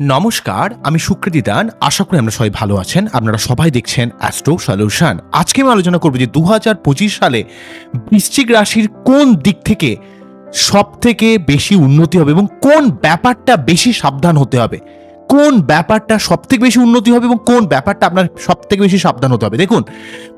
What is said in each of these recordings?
নমস্কার, আমি সুকৃতি দান। আশা করি আমরা সবাই ভালো আছেন। আপনারা সবাই দেখছেন অ্যাস্ট্রো সলিউশন আজকে আমি আলোচনা করব যে দু হাজার পঁচিশ সালে বৃশ্চিক রাশির কোন দিক থেকে সব থেকে বেশি উন্নতি হবে এবং কোন ব্যাপারটা বেশি সাবধান হতে হবে? কোন ব্যাপারটা সব থেকে বেশি উন্নতি হবে এবং কোন ব্যাপারটা আপনার সব থেকে বেশি সাবধান হতে হবে? দেখুন,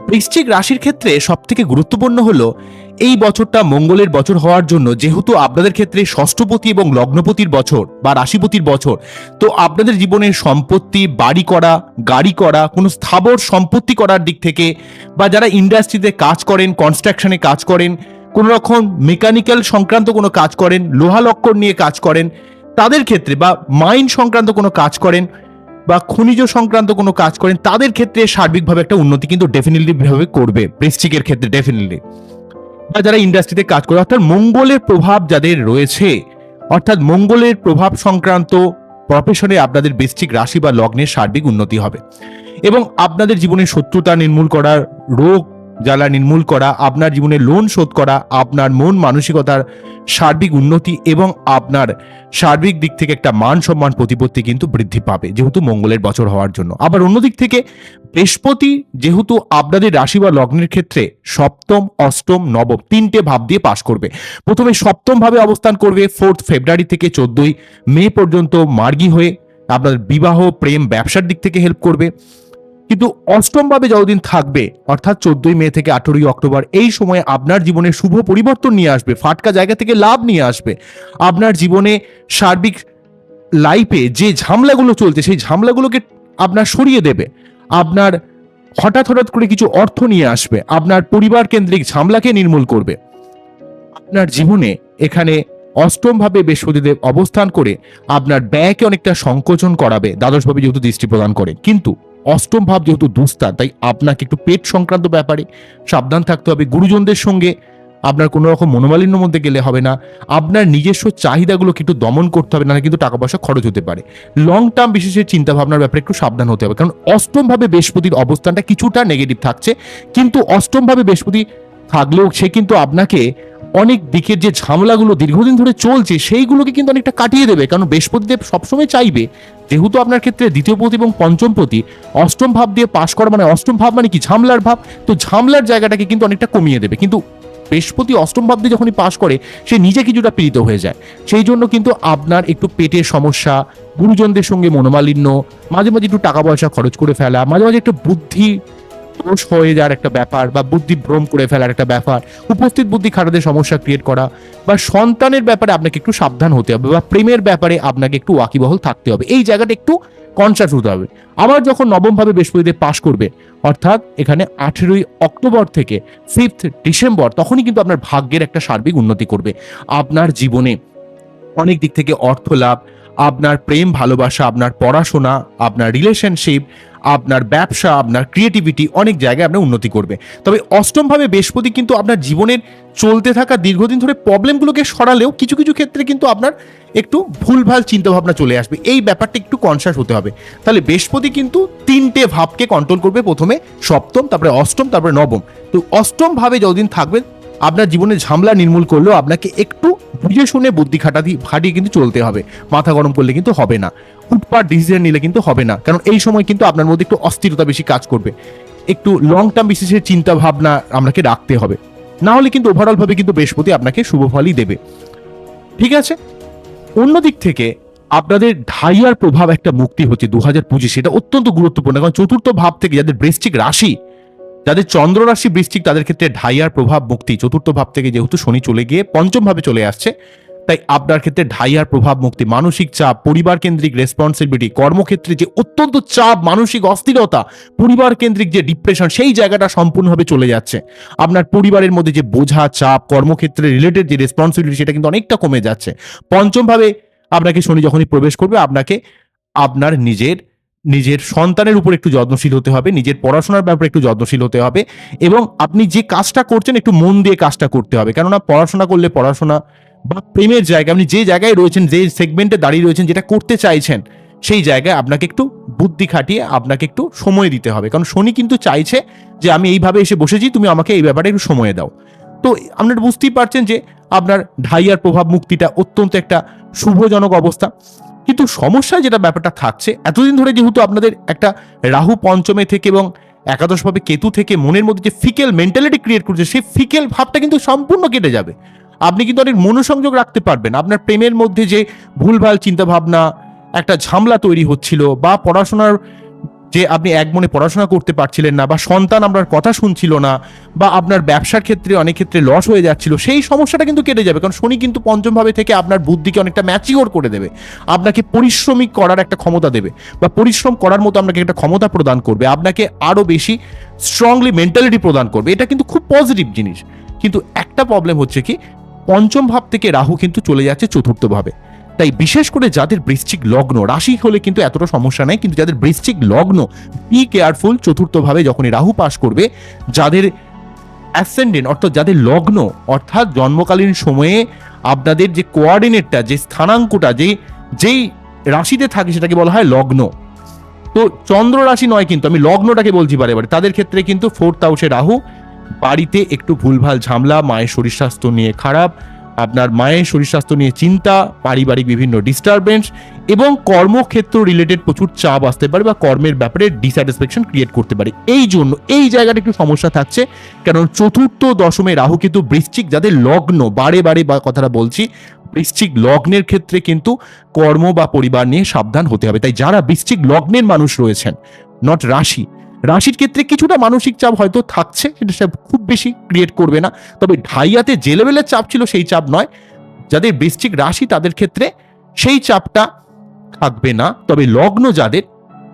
বৃশ্চিক রাশির ক্ষেত্রে সব থেকে গুরুত্বপূর্ণ হলো এই বছরটা মঙ্গলের বছর হওয়ার জন্য যেহেতু আপনাদের ক্ষেত্রে ষষ্ঠপতি এবং লগ্নপতির বছর বা রাশিপতির বছর, তো আপনাদের জীবনের সম্পত্তি, বাড়ি করা, গাড়ি করা, কোনো স্থাবর সম্পত্তি করার দিক থেকে বা যারা ইন্ডাস্ট্রিতে কাজ করেন কনস্ট্রাকশনে কাজ করেন, কোনো রকম মেকানিক্যাল সংক্রান্ত কোনো কাজ করেন, লোহা লক্কর নিয়ে কাজ করেন, তাদের ক্ষেত্রে বা মাইন সংক্রান্ত কোনো কাজ করেন বা খনিজ সংক্রান্ত কোনো কাজ করেন, তাদের ক্ষেত্রে সার্বিকভাবে একটা উন্নতি কিন্তু ডেফিনেটলি ভাবে করবে, বৃশ্চিকের ক্ষেত্রে ডেফিনেটলি বা যারা ইন্ডাস্ট্রিতে কাজ করে, অর্থাৎ মঙ্গলের প্রভাব যাদের রয়েছে, অর্থাৎ মঙ্গলের প্রভাব সংক্রান্ত প্রফেশনে আপনাদের বৃষ্টিক রাশি বা লগ্নের সার্বিক উন্নতি হবে। এবং আপনাদের জীবনে শত্রুতা নির্মূল করার রোগ জ্বালা নির্মূল করা, আপনার জীবনে লোন শোধ করা, আপনার মন মানসিকতার সার্বিক উন্নতি এবং আপনার সার্বিক দিক থেকে একটা মান সম্মান প্রতিপত্তি কিন্তু বৃদ্ধি পাবে, যেহেতু মঙ্গলের বছর হওয়ার জন্য। আবার অন্যদিক থেকে, বৃহস্পতি যেহেতু আপনাদের রাশি বা লগ্নের ক্ষেত্রে সপ্তম, অষ্টম, নবম তিনটে ভাব দিয়ে পাশ করবে। প্রথমে সপ্তম ভাবে অবস্থান করবে, ফোর্থ ফেব্রুয়ারি থেকে চোদ্দই মে পর্যন্ত মার্গী হয়ে আপনার বিবাহ, প্রেম, ব্যবসার দিক থেকে হেল্প করবে। কিন্তু অষ্টম ভাবে যতদিন থাকবে, অর্থাৎ চোদ্দই মে থেকে আঠেরোই অক্টোবর, এই সময়ে আপনার জীবনে শুভ পরিবর্তন নিয়ে আসবে, ফাটকা জায়গা থেকে লাভ নিয়ে আসবে। আপনার জীবনে সার্বিক লাইফে যে ঝামলাগুলো চলছে, সেই ঝামলাগুলোকে আপনার সরিয়ে দেবে। আপনার হঠাৎ হঠাৎ করে কিছু অর্থ নিয়ে আসবে, আপনার পরিবার কেন্দ্রিক ঝামলাকে নির্মূল করবে। আপনার জীবনে এখানে অষ্টম ভাবে বৃহস্পতিদেব অবস্থান করে আপনার ব্যয়কে অনেকটা সংকোচন করাবে, দ্বাদশভাবে যেহেতু দৃষ্টি প্রদান করে। কিন্তু অষ্টম ভাব যেহেতু দুস্তার, তাই আপনাকে একটু পেট সংক্রান্ত ব্যাপারে সাবধান থাকতে হবে। গুরুজনদের সঙ্গে আপনার কোনো রকম মনোমালিন্যর মধ্যে গেলে হবে না। আপনার নিজস্ব চাহিদাগুলোকে একটু দমন করতে হবে না কিন্তু টাকা পয়সা খরচ হতে পারে। লং টার্ম বিশেষের চিন্তা ভাবনার ব্যাপারে একটু সাবধান হতে হবে, কারণ অষ্টমভাবে বৃহস্পতির অবস্থানটা কিছুটা নেগেটিভ থাকছে, কিন্তু অষ্টমভাবে বৃহস্পতি থাকলেও সে কিন্তু আপনাকে অনেক দিকের যে ঝামেলাগুলো দীর্ঘদিন ধরে চলছে, সেইগুলোকে কিন্তু অনেকটা কাটিয়ে দেবে। কারণ বৃহস্পতিদেব সবসময় চাইবে, যেহেতু আপনার ক্ষেত্রে দ্বিতীয় পতি এবং পঞ্চম পতি অষ্টম ভাব দিয়ে পাশ করা মানে অষ্টম ভাব মানে কি? ঝামলার ভাব। তো ঝামলার জায়গাটাকে কিন্তু অনেকটা কমিয়ে দেবে। কিন্তু বৃহস্পতি অষ্টম ভাব দিয়ে যখনই পাশ করে, সে নিজে কিছুটা পীড়িত হয়ে যায়। সেই জন্য কিন্তু আপনার একটু পেটের সমস্যা, গুরুজনদের সঙ্গে মনোমালিন্য, মাঝে মাঝে একটু টাকা পয়সা খরচ করে ফেলা, মাঝে মাঝে একটু বুদ্ধি দোষ হয়ে যাওয়ার একটা ব্যাপার বা বুদ্ধি ভ্রম করে ফেলার একটা ব্যাপার, উপস্থিত বুদ্ধি খাটাতে সমস্যা ক্রিয়েট করা বা সন্তানের ব্যাপারে আপনাকে একটু সাবধান হতে হবে বা প্রেমের ব্যাপারে আপনাকে একটু ওয়াকিবহল থাকতে হবে। এই জায়গাটা একটু কনসাস হতে হবে। আবার যখন নবম ভাবে বৃহস্পতিদেব পাশ করবে, অর্থাৎ এখানে আঠেরোই অক্টোবর থেকে ফিফথ ডিসেম্বর, তখনই কিন্তু আপনার ভাগ্যের একটা সার্বিক উন্নতি করবে। আপনার জীবনে অনেক দিক থেকে অর্থ লাভ আপনার প্রেম, ভালোবাসা, আপনার পড়াশোনা, আপনার রিলেশনশিপ আপনার ব্যবসা, আপনার ক্রিয়েটিভিটি অনেক জায়গায় আপনার উন্নতি করবে। তবে অষ্টমভাবে বৃহস্পতি কিন্তু আপনার জীবনের চলতে থাকা দীর্ঘদিন ধরে প্রবলেমগুলোকে সরালেও কিছু কিছু ক্ষেত্রে কিন্তু আপনার একটু ভুলভাল চিন্তাভাবনা চলে আসবে। এই ব্যাপারটা একটু কনসাস হতে হবে। তাহলে বৃহস্পতি কিন্তু তিনটে ভাবকে কন্ট্রোল করবে প্রথমে সপ্তম, তারপরে অষ্টম, তারপরে নবম। তো অষ্টমভাবে যতদিন থাকবেন আপনার জীবনে ঝামলা নির্মূল করলেও আপনাকে একটু বুঝে শুনে বুদ্ধি খাটাতি, খাটিয়ে কিন্তু চলতে হবে। মাথা গরম করলে কিন্তু হবে না। হুটপাট ডিসিশন নিলে কিন্তু হবে না। কারণ এই সময় কিন্তু আপনার মধ্যে একটু অস্থিরতা বেশি কাজ করবে। একটু লং টার্ম বিশেষের চিন্তা ভাবনা আপনাকে রাখতে হবে। না হলে কিন্তু ওভারঅলভাবে কিন্তু বৃহস্পতি আপনাকে শুভ ফলই দেবে। ঠিক আছে? অন্যদিক থেকে আপনাদের ঢাইয়ার প্রভাব একটা মুক্তি হচ্ছে দু হাজার পঁচিশ। এটা অত্যন্ত গুরুত্বপূর্ণ। কারণ চতুর্থ ভাব থেকে যাদের বৃশ্চিক রাশি যাদের চন্দ্র রাশি বৃশ্চিক, তাদের ক্ষেত্রে ঢাইয়ার প্রভাব মুক্তি। চতুর্থ ভাব থেকে যেহেতু শনি চলে গিয়ে পঞ্চম ভাবে চলে আসছে, তাই আপনার ক্ষেত্রে ঢাইয়ার প্রভাব মুক্তি। মানসিক চাপ পরিবার কেন্দ্রিক রেসপন্সিবিলিটি কর্মক্ষেত্রে যে অত্যন্ত চাপ, মানসিক অস্থিরতা পরিবার কেন্দ্রিক যে ডিপ্রেশন সেই জায়গাটা সম্পূর্ণভাবে চলে যাচ্ছে। আপনার পরিবারের মধ্যে যে বোঝা, চাপ, কর্মক্ষেত্রে রিলেটেড যে রেসপন্সিবিলিটি সেটা কিন্তু অনেকটা কমে যাচ্ছে। পঞ্চমভাবে আপনাকে শনি যখনই প্রবেশ করবে, আপনাকে আপনার নিজের নিজের সন্তানের উপর একটু যত্নশীল হতে হবে, নিজের পড়াশোনার ব্যাপারে একটু যত্নশীল হতে হবে এবং আপনি যে কাজটা করছেন একটু মন দিয়ে কাজটা করতে হবে। কেননা পড়াশোনা করলে পড়াশোনা বা প্রেমের জায়গা আপনি যে জায়গায় রয়েছেন, যে সেগমেন্টে দাঁড়িয়ে রয়েছেন, যেটা করতে চাইছেন, সেই জায়গায় আপনাকে একটু বুদ্ধি খাটিয়ে আপনাকে একটু সময় দিতে হবে। কারণ শনি কিন্তু চাইছে যে আমি এইভাবে এসে বসেছি, তুমি আমাকে এই ব্যাপারে একটু সময় দাও। তো আপনারা বুঝতেই পারছেন যে আপনার ঢাইয়ার প্রভাব মুক্তিটা অত্যন্ত একটা শুভজনক অবস্থা। কিন্তু সমস্যা যেটা ব্যাপারটা থাকছে, এতদিন ধরে যেহেতু আপনাদের একটা রাহু পঞ্চমে থেকে এবং একাদশভাবে কেতু থেকে মনের মধ্যে যে ফিকেল মেন্টালিটি ক্রিয়েট করছে, সেই ফিকেল ভাবটা কিন্তু সম্পূর্ণ কেটে যাবে। আপনি কিন্তু অনেক মনোসংযোগ রাখতে পারবেন। আপনার প্রেমের মধ্যে যে ভুলভাল চিন্তাভাবনা, একটা ঝামলা তৈরি হচ্ছিল বা পড়াশোনার যে আপনি এক মনে পড়াশোনা করতে পারছিলেন না বা সন্তান আপনার কথা শুনছিল না বা আপনার ব্যবসার ক্ষেত্রে অনেক ক্ষেত্রে লস হয়ে যাচ্ছিল, সেই সমস্যাটা কিন্তু কেটে যাবে। কারণ শনি কিন্তু পঞ্চমভাবে থেকে আপনার বুদ্ধিকে অনেকটা ম্যাচিওর করে দেবে। আপনাকে পরিশ্রমিক করার একটা ক্ষমতা দেবে বা পরিশ্রম করার মতো আপনাকে একটা ক্ষমতা প্রদান করবে। আপনাকে আরও বেশি স্ট্রংলি মেন্টালিটি প্রদান করবে। এটা কিন্তু খুব পজিটিভ জিনিস। কিন্তু একটা প্রবলেম হচ্ছে কি, পঞ্চম ভাব থেকে রাহু কিন্তু চলে যাচ্ছে চতুর্থ ভাবে তাই বিশেষ করে যাদের বৃশ্চিক লগ্ন, রাশি হলে কিন্তু এতটা সমস্যা নেই, কিন্তু যাদের বৃশ্চিক লগ্ন বি কেয়ারফুল চতুর্থভাবে যখনই রাহু পাশ করবে, যাদের অ্যাসেন্ডেন্ট অর্থাৎ যাদের লগ্ন, অর্থাৎ জন্মকালীন সময়ে আপনাদের যে কোঅর্ডিনেটটা যে স্থানাঙ্কটা, যে, যেই রাশিতে থাকে সেটাকে বলা হয় লগ্ন। তো চন্দ্র রাশি নয় কিন্তু, আমি লগ্নটাকে বলছি বারে বারে, তাদের ক্ষেত্রে কিন্তু ফোর্থ হাউসে রাহু, বাড়িতে একটু ভুলভাল ঝামলা, মায়ের শরীর স্বাস্থ্য নিয়ে খারাপ আপনার মায়ের শরীর স্বাস্থ্য নিয়ে চিন্তা, পারিবারিক বিভিন্ন ডিস্টারবেন্স এবং কর্মক্ষেত্র রিলেটেড প্রচুর চাপ আসতে পারে বা কর্মের ব্যাপারে ডিস্যাটিসফ্যাকশন ক্রিয়েট করতে পারে। এই জন্য এই জায়গাটা একটু সমস্যা থাকছে কারণ চতুর্থ দশমে রাহু কিন্তু বৃশ্চিক যাদের লগ্ন, বারে বারে বা কথাটা বলছি, বৃশ্চিক লগ্নের ক্ষেত্রে কিন্তু কর্ম বা পরিবার নিয়ে সাবধান হতে হবে। তাই যারা বৃশ্চিক লগ্নের মানুষ রয়েছেন নট রাশি রাশির ক্ষেত্রে কিছুটা মানসিক চাপ হয়তো থাকছে সেটা সে খুব বেশি ক্রিয়েট করবে না। তবে ঢাইয়াতে যে লেভেলের চাপ ছিল সেই চাপ নয়। যাদের বৃশ্চিক রাশি তাদের ক্ষেত্রে সেই চাপটা থাকবে না। তবে লগ্ন যাদের,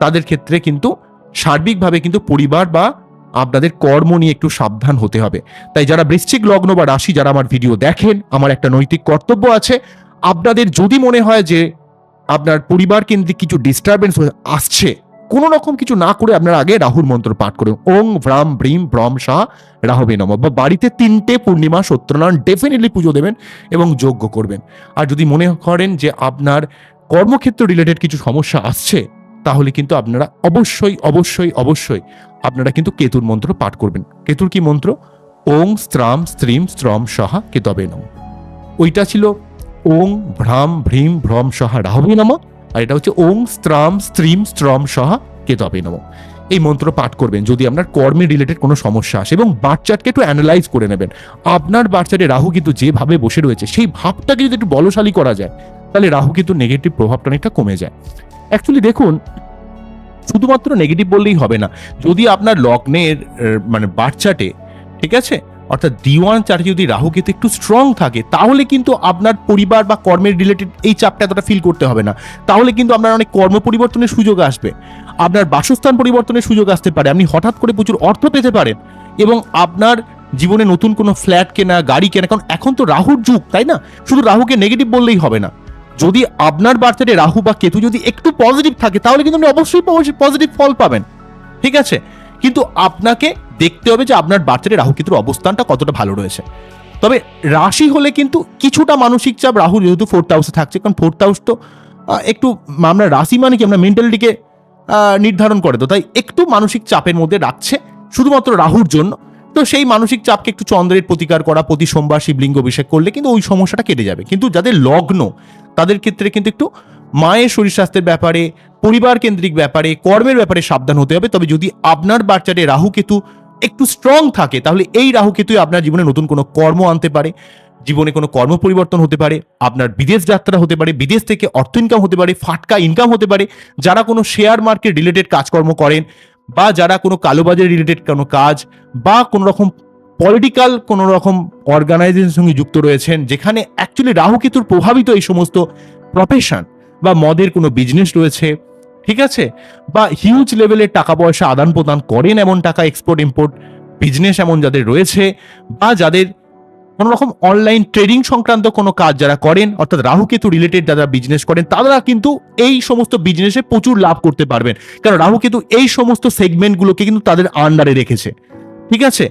তাদের ক্ষেত্রে কিন্তু সার্বিকভাবে কিন্তু পরিবার বা আপনাদের কর্ম নিয়ে একটু সাবধান হতে হবে। তাই যারা বৃশ্চিক লগ্ন বা রাশি যারা আমার ভিডিও দেখেন, আমার একটা নৈতিক কর্তব্য আছে। আপনাদের যদি মনে হয় যে আপনার পরিবার কেন্দ্রিক কিছু ডিস্টারবেন্স আসছে কোনো রকম কিছু না করে আপনারা আগে রাহুর মন্ত্র পাঠ করুন। ওং ভ্রাম ভ্রিম ভ্রম শাহ রাহবে নম। বা বাড়িতে তিনটে পূর্ণিমা সত্যনারায়ণ ডেফিনেটলি পুজো দেবেন এবং যজ্ঞ করবেন। আর যদি মনে করেন যে আপনার কর্মক্ষেত্র রিলেটেড কিছু সমস্যা আসছে, তাহলে কিন্তু আপনারা অবশ্যই অবশ্যই অবশ্যই আপনারা কিন্তু কেতুর মন্ত্র পাঠ করবেন। কেতুর কি মন্ত্র? ওং স্ত্রাম স্ত্রীম স্ত্রম সহা কেতবে নম। ওইটা ছিল ওং ভ্রাম ভ্রীম ভ্রম সহা রাহবে নম। আর এটা হচ্ছে ওং, স্ত্রাম, স্ত্রীম, স্ত্রম সহা কেতবে নম। এই মন্ত্র পাঠ করবেন যদি আপনার কর্মে রিলেটেড কোনো সমস্যা আসে এবং বাচ্চাটকে একটু অ্যানালাইজ করে নেবেন। আপনার বাচ্চাটে রাহু কিন্তু যেভাবে বসে রয়েছে, সেই ভাবটাকে যদি একটু বলশালী করা যায়, তাহলে রাহু কিন্তু নেগেটিভ প্রভাবটা অনেকটা কমে যায়। অ্যাকচুয়ালি দেখুন, শুধুমাত্র নেগেটিভ বললেই হবে না। যদি আপনার লগ্নের মানে বাচ্চাটে, ঠিক আছে? অর্থাৎ ডি ওয়ান চার্টে যদি রাহু কেতু একটু স্ট্রং থাকে, তাহলে কিন্তু আপনার পরিবার বা কর্মের রিলেটেড এই চাপটা এতটা ফিল করতে হবে না। তাহলে কিন্তু আপনার অনেক কর্ম পরিবর্তনের সুযোগ আসবে। আপনার বাসস্থান পরিবর্তনের সুযোগ আসতে পারে। আপনি হঠাৎ করে প্রচুর অর্থ পেতে পারেন এবং আপনার জীবনে নতুন কোনো ফ্ল্যাট কেনা, গাড়ি কেনা, কারণ এখন তো রাহুর যুগ, তাই না? শুধু রাহুকে নেগেটিভ বললেই হবে না। যদি আপনার বার্থডে রাহু বা কেতু যদি একটু পজিটিভ থাকে, তাহলে কিন্তু আপনি অবশ্যই পজিটিভ ফল পাবেন। ঠিক আছে? কিন্তু আপনাকে দেখতে হবে যে আপনার বার্থডে রাহু কেতুর অবস্থানটা কতটা ভালো রয়েছে। তবে রাশি হলে কিন্তু কিছুটা মানসিক চাপ, রাহু যেহেতু ফোর্থ হাউসে থাকছে, কারণ ফোর্থ হাউস তো একটু আমরা রাশি মানে কি, আমরা মেন্টালিটিকে নির্ধারণ করে তো, তাই একটু মানসিক চাপের মধ্যে রাখছে, শুধুমাত্র রাহুর জন্য। তো সেই মানসিক চাপকে একটু চন্দ্রের প্রতিকার করা, প্রতি সোমবার শিবলিঙ্গ অভিষেক করলে কিন্তু ওই সমস্যাটা কেটে যাবে। কিন্তু যাদের লগ্ন, তাদের ক্ষেত্রে কিন্তু একটু মায়ের শরীর স্বাস্থ্যের ব্যাপারে, পরিবার কেন্দ্রিক ব্যাপারে, কর্মের ব্যাপারে সাবধান হতে হবে। তবে যদি আপনার বাচ্চাটে রাহু কেতু একটু স্ট্রং থাকে, তাহলে এই রাহু কেতুই আপনার জীবনে নতুন কোনো কর্ম আনতে পারে। জীবনে কোনো কর্ম পরিবর্তন হতে পারে, আপনার বিদেশ যাত্রা হতে পারে, বিদেশ থেকে অর্থ ইনকাম হতে পারে, ফাটকা ইনকাম হতে পারে। যারা কোনো শেয়ার মার্কেট রিলেটেড কাজকর্ম করেন, বা যারা কোনো কালোবাজার রিলেটেড কোনো কাজ, বা কোনো রকম পলিটিক্যাল কোনো রকম অর্গানাইজেশনের সঙ্গে যুক্ত রয়েছেন, যেখানে অ্যাকচুয়ালি রাহু কেতুর প্রভাবিত এই সমস্ত প্রফেশন বা মদের কোনো বিজনেস রয়েছে, ঠিক আছে? বা হিউজ লেভেলের টাকা পয়সা আদান প্রদান করেন এমন টাকা এক্সপোর্ট ইম্পোর্ট বিজনেস এমন যাদের রয়েছে, বা যাদের কোনো রকম অনলাইন ট্রেডিং সংক্রান্ত কোনো কাজ যারা করেন, অর্থাৎ রাহুকেতু রিলেটেড যারা বিজনেস করেন, তারা কিন্তু এই সমস্ত বিজনেসে প্রচুর লাভ করতে পারবেন। কারণ রাহুকেতু এই সমস্ত সেগমেন্টগুলোকে কিন্তু তাদের আন্ডারে রেখেছে। ঠিক আছে?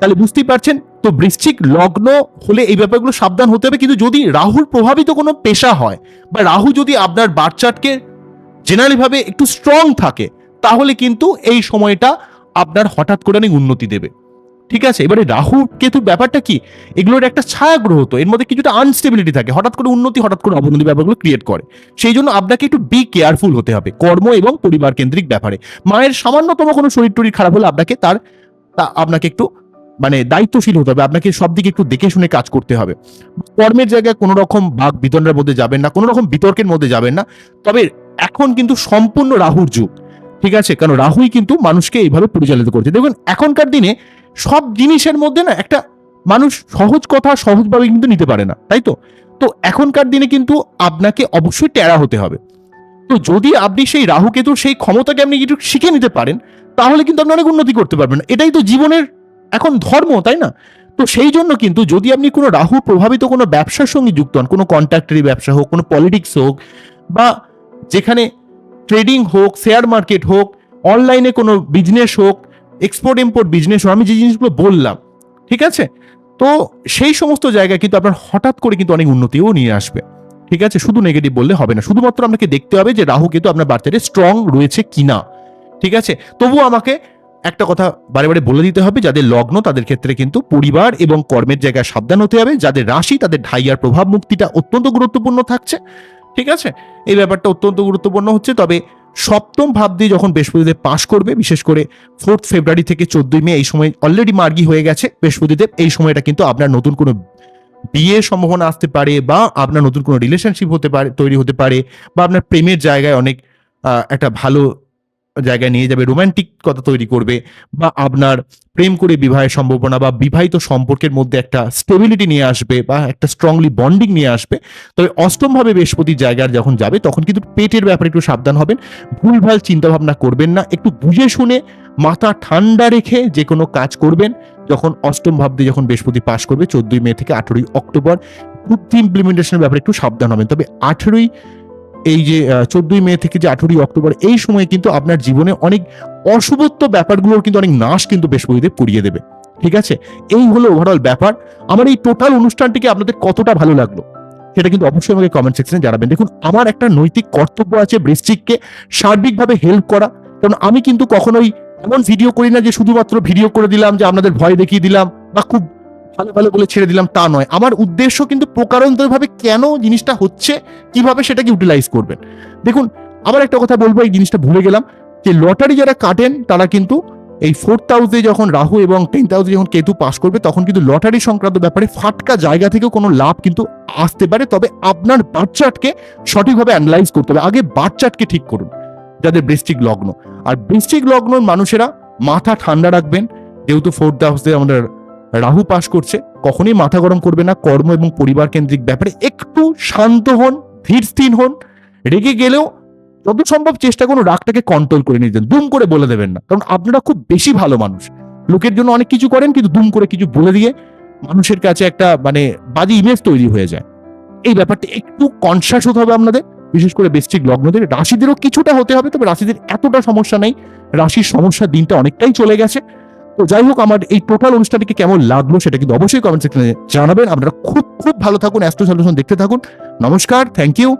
তাহলে বুঝতেই পারছেন তো বৃশ্চিক লগ্ন হলে এই ব্যাপারগুলো সাবধান হতে হবে। কিন্তু যদি রাহুর প্রভাবিত কোনো পেশা হয় বা রাহু যদি আপনার বাচ্চাটকে জেনারেলি ভাবে একটু স্ট্রং থাকে, তাহলে কিন্তু এই সময়টা আপনার হঠাৎ করে অনেক উন্নতি দেবে। ঠিক আছে? এবারে রাহু কেতুর ব্যাপারটা কি? এগুলোর একটা ছায়া গ্রহ তো, এর মধ্যে কিছুটা আনস্টেবিলিটি থাকে। হঠাৎ করে উন্নতি, হঠাৎ করে অবনতি ব্যাপারগুলো ক্রিয়েট করে। সেই জন্য আপনাকে একটু বি কেয়ারফুল হতে হবে, কর্ম এবং পরিবার কেন্দ্রিক ব্যাপারে। মায়ের সামান্যতম কোনো শরীর টরীর খারাপ হলে আপনাকে তার আপনাকে একটু মানে দায়িত্বশীল হতে হবে। আপনাকে সব দিকে একটু দেখে শুনে কাজ করতে হবে। কর্মের জায়গায় কোনো রকম বাঘ বিতরণের মধ্যে যাবেন না কোনো রকম বিতর্কের মধ্যে যাবেন না। তবে এখন কিন্তু সম্পূর্ণ রাহুর যুগ, ঠিক আছে? কারণ রাহুই কিন্তু মানুষকে এইভাবে পরিচালিত করছে। দেখুন, এখনকার দিনে সব জিনিসের মধ্যে না একটা মানুষ সহজ কথা সহজভাবে কিন্তু নিতে পারে না, তাই তো? তো এখনকার দিনে কিন্তু আপনাকে অবশ্যই টেরা হতে হবে। তো যদি আপনি সেই রাহু কেতুর সেই ক্ষমতাকে আপনি একটু শিখে নিতে পারেন, তাহলে কিন্তু আপনি অনেক উন্নতি করতে পারবেন। এটাই তো জীবনের এখন ধর্ম, তাই না? তো সেই জন্য কিন্তু যদি আপনি কোনো রাহু প্রভাবিত কোনো ব্যবসার সঙ্গে যুক্ত হন, কোনো কন্ট্রাক্টারি ব্যবসা হোক, কোনো পলিটিক্স হোক, বা যেখানে ট্রেডিং হোক শেয়ার মার্কেট হোক অনলাইনে কোনো বিজনেস হোক এক্সপোর্ট ইম্পোর্ট বিজনেস হোক, আমি যে জিনিসগুলো বললাম, ঠিক আছে? তো সেই সমস্ত জায়গায় কিন্তু আপনার হঠাৎ করে কিন্তু অনেক উন্নতিও নিয়ে আসবে, ঠিক আছে? শুধু নেগেটিভ বললে হবে না, শুধুমাত্র আপনাকে দেখতে হবে যে রাহু কিন্তু আপনার বার্তাতে স্ট্রং রয়েছে কিনা, ঠিক আছে? তবুও আমাকে একটা কথা বারে বারে বলে দিতে হবে, যাদের লগ্ন তাদের ক্ষেত্রে কিন্তু পরিবার এবং কর্মের জায়গায় সাবধান হতে হবে, যাদের রাশি তাদের ঢাইয়ার প্রভাব মুক্তিটা অত্যন্ত গুরুত্বপূর্ণ থাকছে, ঠিক আছে? এই ব্যাপারটা অত্যন্ত গুরুত্বপূর্ণ হচ্ছে, তবে সপ্তম ভাব দিয়ে যখন বৃহস্পতিদেব পাশ করবে, বিশেষ করে ফোর্থ ফেব্রুয়ারি থেকে চোদ্দই মে, এই সময় অলরেডি মার্গি হয়ে গেছে, বৃহস্পতিদেব, এই সময়টা কিন্তু আপনার নতুন কোনো বিয়ের সম্ভাবনা আসতে পারে বা আপনার নতুন কোনো রিলেশনশিপ হতে পারে, তৈরি হতে পারে, বা আপনার প্রেমের জায়গায় অনেক একটা ভালো জায়গায় নিয়ে যাবে রোমান্টিক কথা তৈরি করবে বা আপনার প্রেম করে বিবাহের সম্ভাবনা বা বিবাহিত সম্পর্কের মধ্যে একটা স্টেবিলিটি নিয়ে আসবে বা একটা স্ট্রংলি বন্ডিং নিয়ে আসবে। তবে অষ্টমভাবে বৃহস্পতির জায়গায় যখন যাবে, তখন কিন্তু পেটের ব্যাপারে একটু সাবধান হবেন, ভুলভাল চিন্তাভাবনা করবেন না, একটু বুঝে শুনে মাথা ঠান্ডা রেখে যে কোনো কাজ করবেন। যখন অষ্টম ভাব দিয়ে যখন বৃহস্পতি পাশ করবে, চোদ্দই মে থেকে আঠেরোই অক্টোবর বুদ্ধি ইমপ্লিমেন্টেশনের ব্যাপারে একটু সাবধান হবেন। তবে আঠেরোই এই যে চোদ্দই মে থেকে যে আঠেরোই অক্টোবর, এই সময়ে কিন্তু আপনার জীবনে অনেক অশুভত্ব ব্যাপারগুলোর কিন্তু অনেক নাশ কিন্তু বৃহস্পতিদেব করিয়ে দেবে। ঠিক আছে? এই হলো ওভারঅল ব্যাপার। আমার এই টোটাল অনুষ্ঠানটিকে আপনাদের কতটা ভালো লাগল, সেটা কিন্তু অবশ্যই আমাকে কমেন্ট সেকশনে জানাবেন। দেখুন, আমার একটা নৈতিক কর্তব্য আছে বৃশ্চিককে সার্বিকভাবে হেল্প করা। কারণ আমি কিন্তু কখনোই এমন ভিডিও করি না যে শুধুমাত্র ভিডিও করে দিলাম, যে আপনাদের ভয় দেখিয়ে দিলাম, বা খুব ভালো ভালো বলে ছেড়ে দিলাম তা নয়। আমার উদ্দেশ্য কিন্তু প্রকারান্তরভাবে কেন জিনিসটা হচ্ছে, কীভাবে সেটাকে ইউটিলাইজ করবেন? দেখুন, আবার একটা কথা বলব, এই জিনিসটা ভুলে গেলাম, যে লটারি যারা কাটেন, তারা কিন্তু এই ফোর্থ হাউসে যখন রাহু এবং টেন্থ হাউসে যখন কেতু পাস করবে, তখন কিন্তু লটারি সংক্রান্ত ব্যাপারে ফাটকা জায়গা থেকেও কোনো লাভ কিন্তু আসতে পারে। তবে আপনার বাচ্চাটকে সঠিকভাবে অ্যানালাইজ করতে হবে। আগে বাচ্চাটকে ঠিক করুন, যাদের বৃষ্টিক লগ্ন। আর বৃষ্টিক লগ্ন মানুষেরা মাথা ঠান্ডা রাখবেন, যেহেতু ফোর্থ হাউসে আমাদের রাহু পাশ করছে, কখনই মাথা গরম করবে না, কর্ম এবং পরিবার কেন্দ্রিক ব্যাপারে একটু শান্ত হন ধীর স্থির হন, রেগে গেলেও যত সম্ভব চেষ্টা করুন রাগটাকে কন্ট্রোল করে নিতেন দুম করে বলে দেবেন না। কারণ আপনারা খুব বেশি ভালো মানুষ। লোকের জন্য অনেক কিছু করেন, কিন্তু দুম করে কিছু বলে দিয়ে মানুষের কাছে একটা মানে বাজে ইমেজ তৈরি হয়ে যায়। এই ব্যাপারটা একটু কনসাস হতে হবে আপনাদের, বিশেষ করে বেস্টিক লগ্নদের। রাশিদেরও কিছুটা হতে হবে, তবে রাশিদের এতটা সমস্যা নেই। রাশির সমস্যার দিনটা অনেকটাই চলে গেছে। তো যাই হোক, আমার এই টোটাল অনুষ্ঠানটিকে কেমন লাগল সেটা কিন্তু অবশ্যই কমেন্ট সেকশনে জানাবেন। আপনারা খুব খুব ভালো থাকুন অ্যাস্ট্রো সলিউশন দেখতে থাকুন। নমস্কার থ্যাংক ইউ